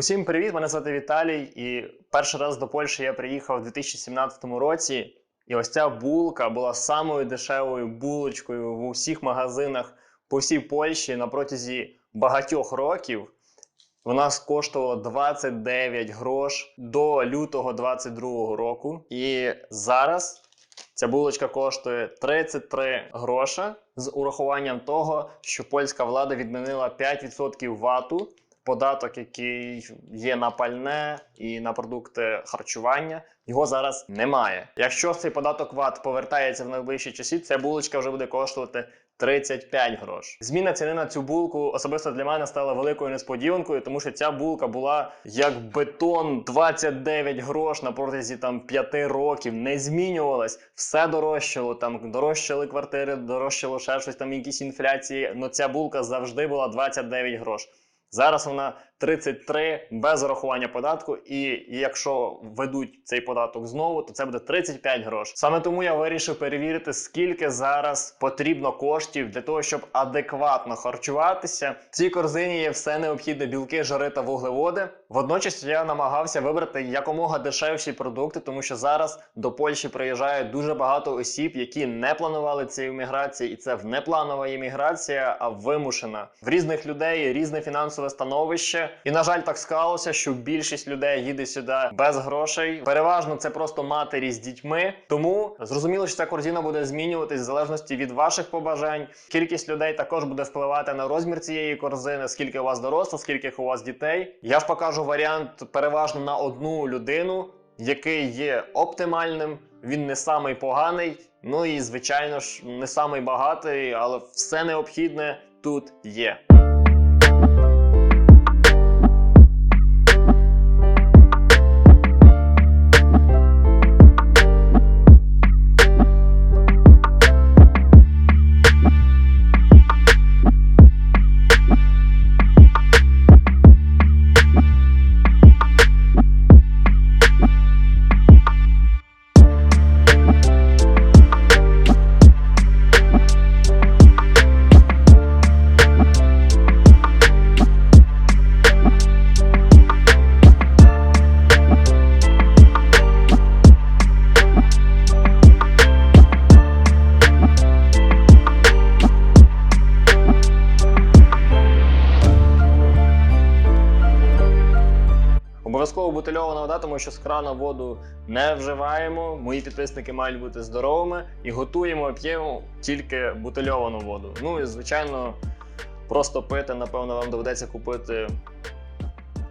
Усім привіт! Мене звати Віталій. І перший раз до Польщі я приїхав у 2017 році. І ось ця булка була самою дешевою булочкою в усіх магазинах по всій Польщі на протязі багатьох років. Вона коштувала 29 грош до лютого 22 року. І зараз ця булочка коштує 33 гроша з урахуванням того, що польська влада відмінила 5% вату податок, який є на пальне і на продукти харчування, його зараз немає. Якщо цей податок ВАТ повертається в найближчі часи, ця булочка вже буде коштувати 35 грош. Зміна ціни на цю булку особисто для мене стала великою несподіванкою, тому що ця булка була як бетон 29 грош на протязі там 5 років, не змінювалась, все дорожчало. Там дорожчали квартири, дорожчало ще щось, там якісь інфляції. Но ця булка завжди була 29 грош. Зараз вона 33 без урахування податку, і якщо введуть цей податок знову, то це буде 35 грош. Саме тому я вирішив перевірити, скільки зараз потрібно коштів для того, щоб адекватно харчуватися. В цій корзині є все необхідне білки, жири та вуглеводи. Водночас я намагався вибрати якомога дешевші продукти, тому що зараз до Польщі приїжджає дуже багато осіб, які не планували цієї міграції, і це в непланова імміграція, а вимушена в різних людей різне фінансове становище. І на жаль, так склалося, що більшість людей їде сюди без грошей. Переважно це просто матері з дітьми. Тому зрозуміло, що ця корзина буде змінюватись в залежності від ваших побажань. Кількість людей також буде впливати на розмір цієї корзини, скільки у вас доросло, скільки у вас дітей. Я ж покажу варіант переважно на одну людину, який є оптимальним. Він не самий поганий. Ну і звичайно ж не самий багатий, але все необхідне тут є. Бутильована вода, тому що з крана воду не вживаємо. Мої підписники мають бути здоровими і готуємо, п'ємо тільки бутильовану воду. Ну і звичайно, просто пити, напевно, вам доведеться купити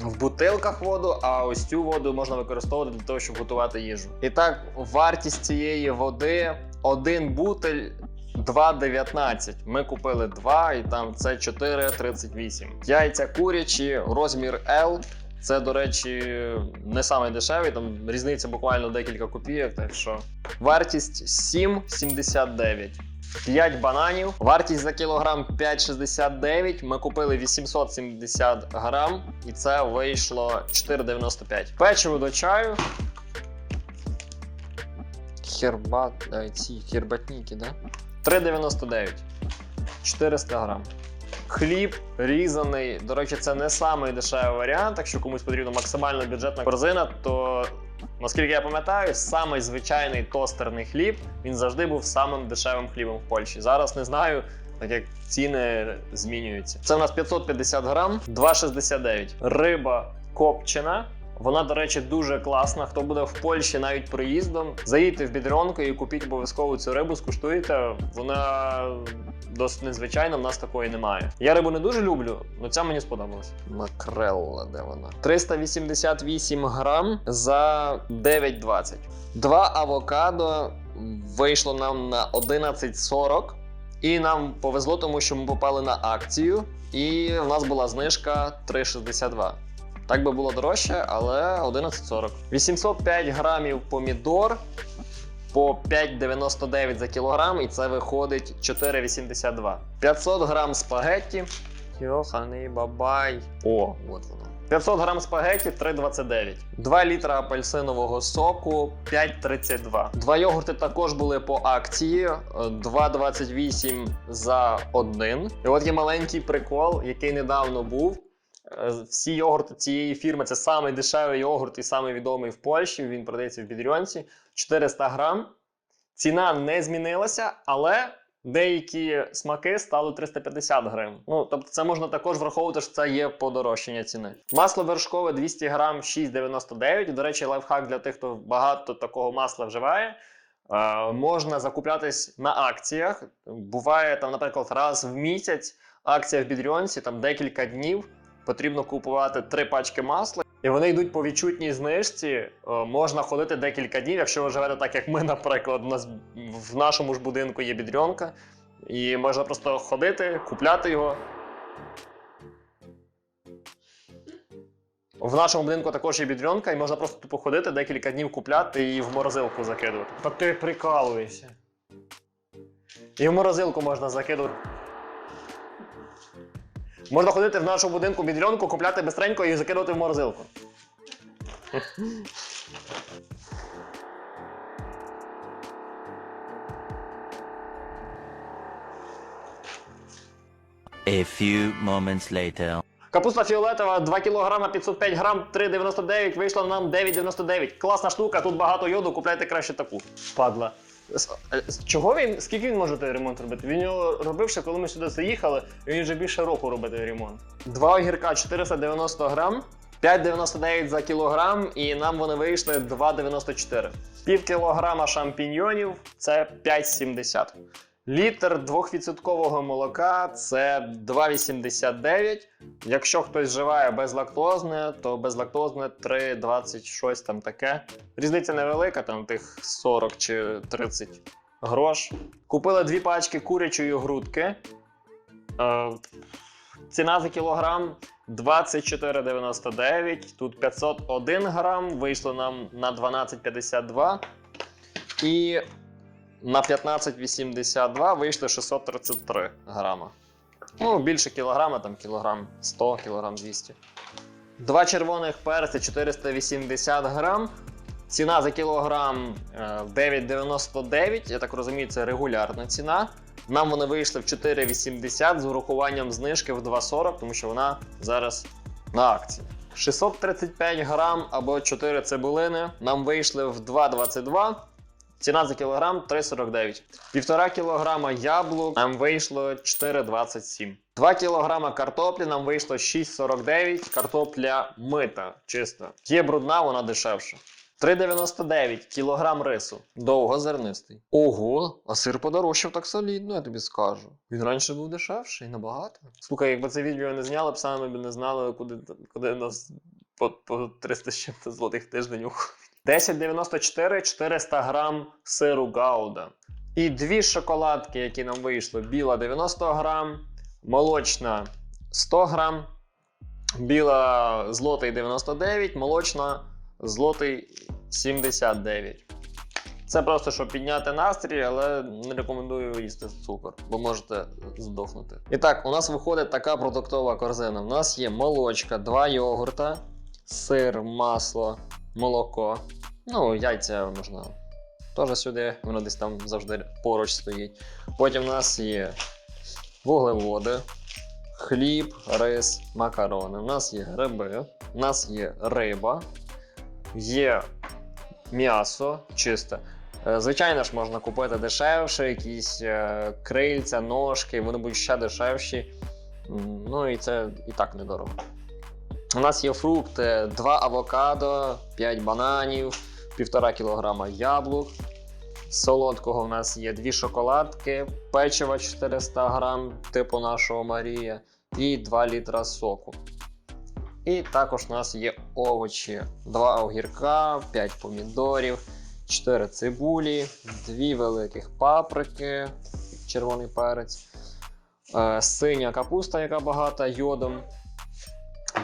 в бутилках воду, а ось цю воду можна використовувати для того, щоб готувати їжу. І так, вартість цієї води один бутиль. 2,19. Ми купили 2 і там це 4,38. Яйця курячі, розмір L. Це, до речі, не саме дешевий, там різниця буквально декілька копійок. Так що вартість 7,79. 5 бананів. Вартість за кілограм 5,69. Ми купили 870 грам, і це вийшло 4,95. Печиво до чаю. Хербат, е, ці хербатніки, да? 3,99. 400 грам. Хліб різаний. До речі, це не самий дешевий варіант. Якщо комусь потрібна максимально бюджетна корзина, то наскільки я пам'ятаю, самий звичайний тостерний хліб він завжди був самим дешевим хлібом в Польщі. Зараз не знаю. Так як ціни змінюються. Це у нас 550 грам, 2,69. Риба копчена. Вона, до речі, дуже класна. Хто буде в Польщі навіть проїздом, заїдьте в бідронку і купіть обов'язково цю рибу, скуштуєте. Вона досить незвичайна, в нас такої немає. Я рибу не дуже люблю, але ця мені сподобалась. Макрелла, де вона? 388 грам за 9,20. Два авокадо вийшло нам на 11,40. І нам повезло, тому що ми попали на акцію, і в нас була знижка 3,62. Так би було дорожче, але 11,40. 805 грамів помідор по 5,99 за кілограм, і це виходить 4,82. 500 грам спагетті. Йоханий бабай. О, от воно. 500 грам спагетті 3,29. 2 літра апельсинового соку 5,32. Два йогурти також були по акції 2,28 за один. І от є маленький прикол, який недавно був. Е, Всі йогурти цієї фірми це самий дешевий йогурт і самий відомий в Польщі. Він продається в Бідріонці. 400 грам. Ціна не змінилася, але деякі смаки стали 350 гривень. Ну, тобто це можна також враховувати, що це є подорожчання ціни. Масло вершкове 200 грам 6,99. До речі, лайфхак для тих, хто багато такого масла вживає. Е, можна закуплятись на акціях. Буває там, наприклад, раз в місяць акція в Бідріонці, там декілька днів. Потрібно купувати три пачки масла, і вони йдуть по відчутній знижці. Е, Можна ходити декілька днів, якщо ви живете так, як ми, наприклад, в нашому ж будинку є бідрьонка, і можна просто ходити, купляти його. В нашому будинку також є бідрьонка, і можна просто тупо ходити, декілька днів купляти і в морозилку закидувати. Та ти прикалуєшся. І в морозилку можна закидувати. Можна ходити в нашому будинку бідрьонку, купляти бистренько і закидувати в морозилку. A few moments later. Капуста фіолетова 2 кг 505 грам 3,99 вийшла нам 9,99. Класна штука, тут багато йоду, купляйте краще таку. Падла. Е, Чого він? Скільки він може той ремонт робити? Він його робив ще, коли ми сюди заїхали, він вже більше року робить ремонт. Два огірка 490 грам, 5,99 за кілограм, і нам вони вийшли 2,94. Пів кілограма шампіньйонів це 5,70. Літр 2% молока це 2,89. Якщо хтось вживає безлактозне, то безлактозне 3,20 щось там таке. Різниця невелика, там тих 40 чи 30 грош. Купили дві пачки курячої грудки. Е, ціна за кілограм 24,99. Тут 501 грам, вийшло нам на 12,52. І на 15,82 вийшли 633 грама. Ну, більше кілограма, там кілограм 100, кілограм 200. Два червоних перця 480 грам. Ціна за кілограм е, 9,99. Я так розумію, це регулярна ціна. Нам вони вийшли в 4,80 з урахуванням знижки в 2,40, тому що вона зараз на акції. 635 грам або 4 цибулини. Нам вийшли в 2,22. Ціна за кілограм 3,49. Півтора кілограма яблук нам вийшло 4,27. 2 кілограма картоплі нам вийшло 6,49. Картопля мита, чиста. Є брудна, вона дешевша. 3,99 кілограм рису. Довгозернистий. Ого, а сир подорожчав так солідно, я тобі скажу. Він раніше був дешевший набагато. Слухай, якби це відео не зняли б, саме б не знали, куди, куди нас по, по 300 з чим-то злотих тиждень уходить. 10,94 400 грам сиру гауда. І дві шоколадки, які нам вийшли: біла 90 грам, молочна 100 грам, біла злотий 99, молочна злотий 79. Це просто щоб підняти настрій, але не рекомендую їсти цукор, бо можете здохнути. І так, у нас виходить така продуктова корзина. У нас є молочка, два йогурта, сир, масло, молоко. Ну, яйця можна теж сюди, воно десь там завжди поруч стоїть. Потім у нас є вуглеводи, хліб, рис, макарони. У нас є гриби, у нас є риба, є м'ясо чисте. Е, Звичайно ж, можна купити дешевше, якісь е, крильця, ножки, вони будуть ще дешевші. Ну і це і так недорого. У нас є фрукти, 2 авокадо, 5 бананів, 1,5 кг яблук. Солодкого у нас є 2 шоколадки, печива 400 грам, типу нашого Марія, і 2 літра соку. І також у нас є овочі: 2 огірка, 5 помідорів, 4 цибулі, 2 великих паприки, червоний перець, е, синя капуста, яка багата йодом,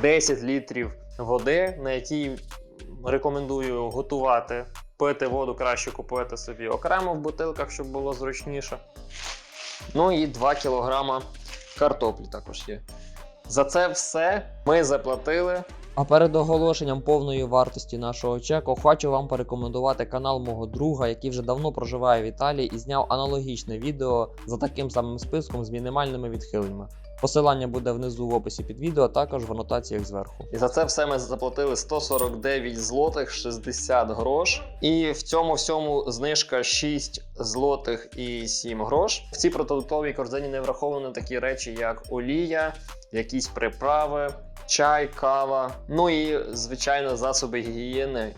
10 літрів води, на якій рекомендую готувати. Пити воду краще купувати собі окремо в бутилках, щоб було зручніше. Ну і 2 кг картоплі також є. За це все ми заплатили А перед оголошенням повної вартості нашого чеку хочу вам порекомендувати канал мого друга, який вже давно проживає в Італії і зняв аналогічне відео за таким самим списком з мінімальними відхиленнями. Посилання буде внизу в описі під відео, а також в анотаціях зверху. І за це все ми заплатили 149 злотих 60 грош. І в цьому всьому знижка 6 злотих і 7 грош. В цій продуктовій корзині не враховані такі речі, як олія, якісь приправи, чай, кава. Ну і звичайно засоби гігієни.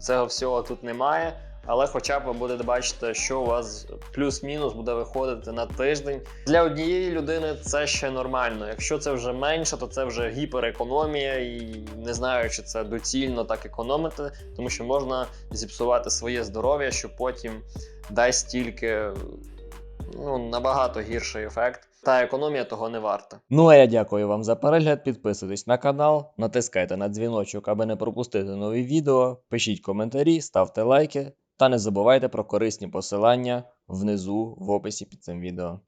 Цього всього тут немає. Але хоча б ви будете бачити, що у вас плюс-мінус буде виходити на тиждень. Для однієї людини це ще нормально. Якщо це вже менше, то це вже гіперекономія, і не знаю, чи це доцільно так економити, тому що можна зіпсувати своє здоров'я, що потім дасть тільки ну, набагато гірший ефект. Та економія того не варта. Ну а я дякую вам за перегляд. Підписуйтесь на канал, натискайте на дзвіночок, аби не пропустити нові відео. Пишіть коментарі, ставте лайки та не забувайте про корисні посилання внизу в описі під цим відео.